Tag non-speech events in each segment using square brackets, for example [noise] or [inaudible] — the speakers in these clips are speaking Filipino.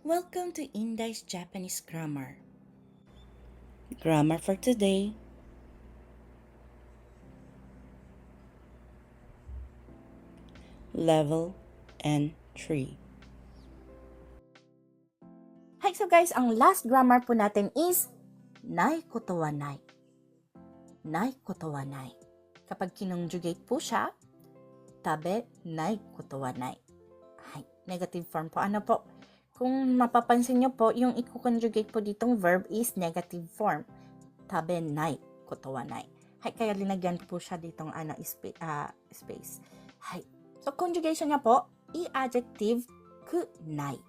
Welcome to Indai's Japanese Grammar. Grammar for today. Level N3. Hi, so guys, ang last grammar po natin is nai koto wa nai. Nai koto wa nai. Kapag kinonjugate po siya, tabe nai koto wa nai. Hay, negative form po. Ano po? Kung mapapansin nyo po, yung i-conjugate po ditong verb is negative form. Tabe nai koto wa nai. Hay, kaya linagyan po siya ditong ano, spa- ah, space. Hay. So, conjugation niya po, i-adjective ku nai.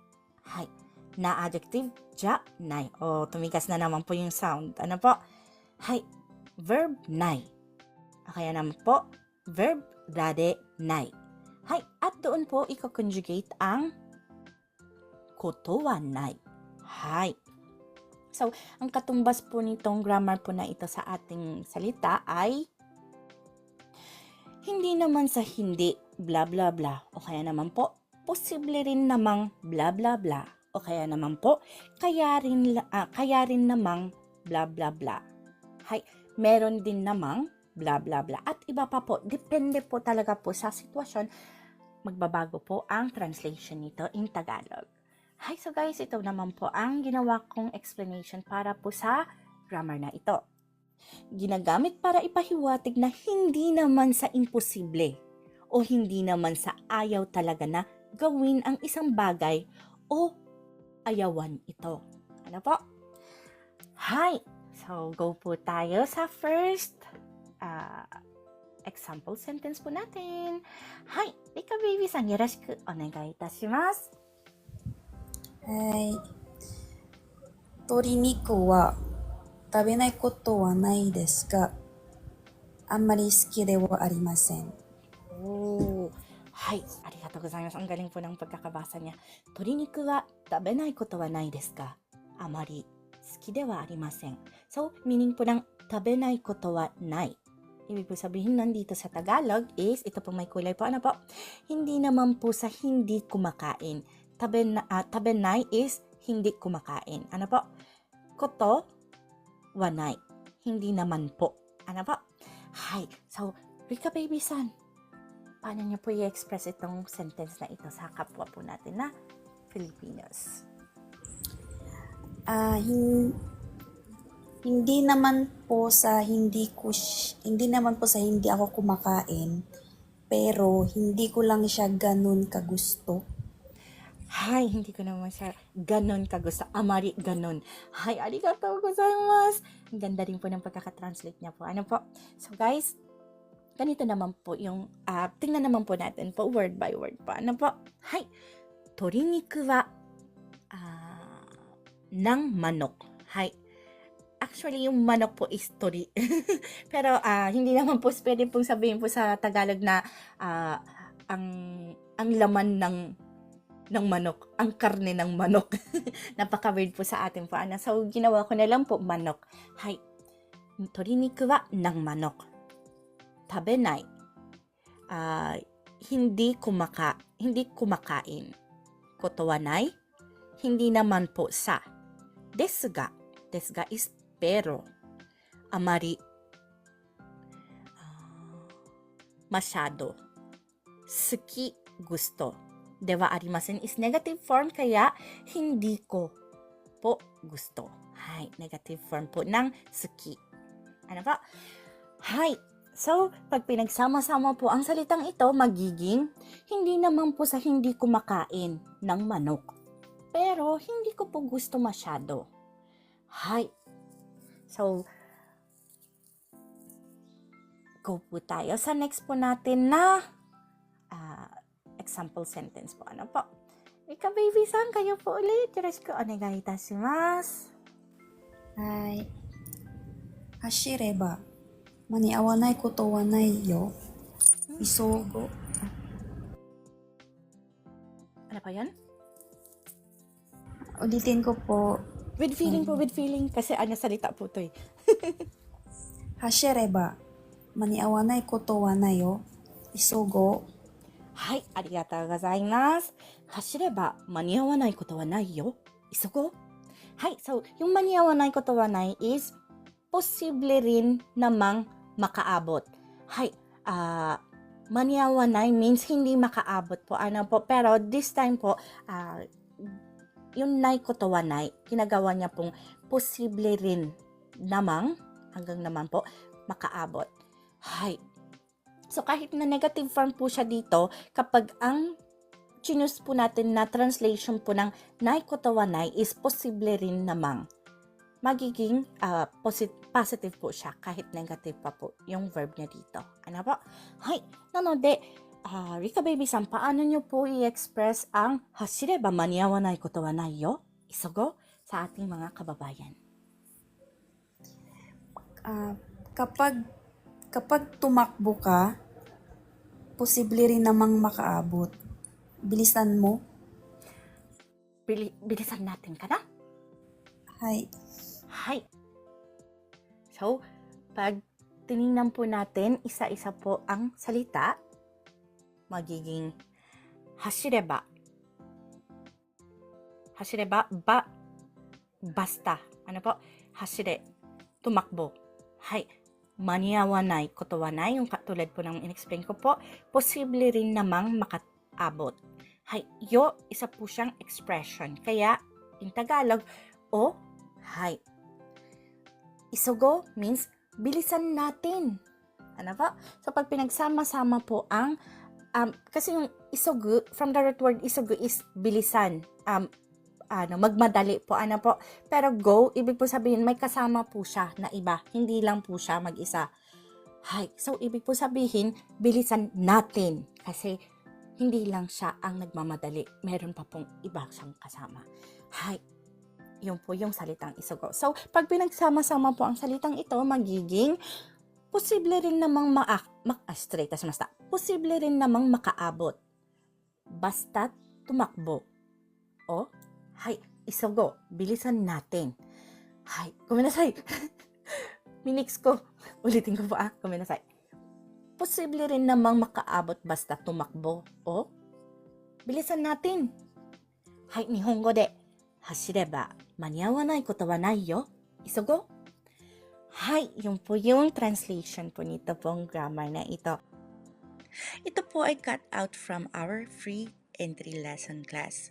Hay. Na adjective, ja nai. O, tumigas na naman po yung sound. Ano po? Hay. Verb nai. Kaya naman po, verb rade nai. Hay. At doon po, i-conjugate ang koto wa nai. Hay. So, ang katumbas po nitong grammar po na ito sa ating salita ay hindi naman sa hindi, bla bla bla. O kaya naman po, posible rin namang bla bla bla. O kaya naman po, kaya rin, ah, kaya rin namang bla bla bla. Hay, meron din namang bla bla bla. At iba pa po, depende po talaga po sa sitwasyon, magbabago po ang translation nito in Tagalog. Hi, so guys, ito naman po ang ginawa kong explanation para po sa grammar na ito. Ginagamit para ipahiwatig na hindi naman sa imposible o hindi naman sa ayaw talaga na gawin ang isang bagay o ayawan ito. Ano po? Hi! So, go po tayo sa first ah, example sentence po natin. Hi! Rika baby san, yoroshiku onegai itashimasu. はい。鶏肉は食べないことはないですか、あんまり好きではありません。おお、はい、ありがとうございます。アンガリンポランポカカバーサニャ。鶏肉は食べないことはないですか、あまり好きではありません。そう、ミニンポラン、食べないことはない。Ibig po sabihin nandito sa Tagalog is, ito po may kulay po, ano po? Hindi. Taben, ah, tabenai is hindi kumakain. Ano po? Koto wa nai. Hindi naman po. Ano po? Hay. So, Rika Baby-san, paano niyo po i-express itong sentence na ito sa kapwa po natin na Filipinos? Ah, hin- hindi naman po sa hindi ko hindi naman po sa hindi ako kumakain, pero hindi ko lang siya ganun kagusto. Hay, hindi ko naman siya ganon kagusto. Amari ganon. Hay, arigatou gozaimasu. Ang ganda rin po ng pagkakatranslate niya po. Ano po? So guys, ganito naman po yung, ah, tingnan naman po natin po word by word po. Ano po? Hay, toriniku wa ah, ng manok. Hay, actually yung manok po is tori. [laughs] Pero ah, hindi naman po pwede pong sabihin po sa Tagalog na ah, ang ang laman ng ng manok, ang karne ng manok. [laughs] Napaka-weird po sa atin po. Ano? So, ginawa ko na lang po, manok. Hay. Toriniku wa ng manok. Tabenai. Ah, hindi kumaka, hindi kumakain. Kotowanai. Hindi naman po sa. Desu ga. Desu ga is pero. Amari. ah, masyado. Suki, gusto de wa arimasen is negative form kaya hindi ko po gusto. Hay, negative form po ng suki. Ano pa? Hay. So, pag pinagsama-sama po ang salitang ito, magiging hindi naman po sa hindi kumakain ng manok. Pero, hindi ko po gusto masyado. Hay. So, go po tayo sa next po natin na example sentence po. Ano po? Ika baby san, kayo po ulit. Yoroshiku onegai itashimasu. はい。走れば間に合わないことはないよ。急ご。 Ano pa yan? Ulitin ko po. With feeling po, with feeling. Kasi ano salita po to eh. [laughs] 走れば間に合わないことはないよ。急ごう。 はい、ありがとうございます。走れば間に合わないことはないよ。急ごう。はい, so yung maniyawanay ko tawanay is posible rin namang makaabot. Hay, ah maniyawanay means hindi makaabot po. Ano po, pero this time po, ah yung nay ko tawanay, kinagawa niya pong posible rin namang, hanggang naman po, makaabot. Hay. So kahit na negative form po siya dito, kapag ang chinus po natin na translation po ng nai kotawanay is posible rin namang magiging ah, posit- positive po siya kahit negative pa po yung verb niya dito. Ano po? Hay, nanode, ah, Rika Baby-san, paano niyo po i-express ang hasireba maniawanay kotawanay yo? Isogo sa ating mga kababayan. Ah, kapag kapag tumakbo ka, posible rin namang makaabot. Bilisan mo. Bili- bilisan natin ka na? Hay. Hi. So, pag tiningnan po natin, isa-isa po ang salita, magiging hasireba. Hasireba, ba, basta. Ano po? Hasire, tumakbo. Hay, maniawanay, kotowanay, yung katulad po ng in-explain ko po, posible rin namang makaabot. Hay, yo, isa po siyang expression. Kaya, in Tagalog, o, hay, Isugo means bilisan natin. Ano po? So, pag pinagsama-sama po ang, um, kasi yung isugo, from the root word isugo is bilisan. Um, ano, magmadali po, ano po. Pero go, ibig po sabihin, may kasama po siya na iba. Hindi lang po siya mag-isa. Hay, so ibig po sabihin, bilisan natin. Kasi, hindi lang siya ang nagmamadali. Meron pa pong iba siyang kasama. Hay, yun po yung salitang isugo. So, pag pinagsama-sama po ang salitang ito, magiging posible rin namang ma mak ah, straight as masta. Posible rin namang makaabot. Basta tumakbo. O, hay, isugo. Bilisan natin. Hay, kuminasay. Minix [laughs] ko. Ulitin ko po ah, kuminasay. Posible rin namang makaabot basta tumakbo. O, bilisan natin. Hay, nihongo de. 走れば間に合わないことはないよ。急ごう。はい, yun po yung translation po nito pong grammar na ito. Ito po ay cut out from our free entry lesson class.